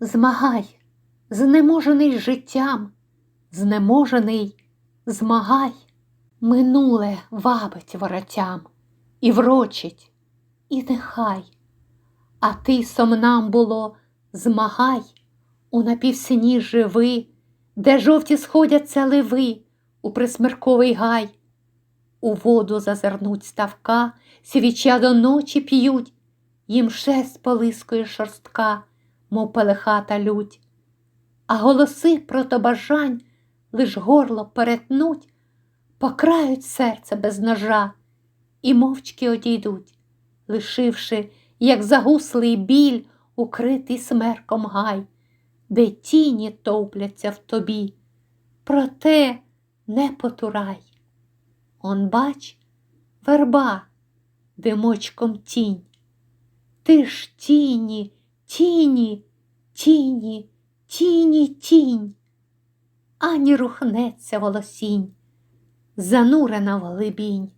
Змагай, знеможений життям, знеможений, змагай, минуле вабить воротям і врочить, і нехай. А ти сомнам було, змагай, у напівсні живи, де жовті сходяться ливи у присмерковий гай. У воду зазирнуть ставка, свіча до ночі п'ють, їм шесть полискує шорстка, мов пелехата лють. А голоси прото бажань лиш горло перетнуть, покрають серце без ножа і мовчки одійдуть, лишивши, як загуслий біль, укритий смерком гай, де тіні топляться в тобі, проте не потурай. Он бач, верба, димочком тінь. Ти ж тіні, тіні, тіні, тіні, тінь, ані рухнеться волосінь, занурена в глибінь.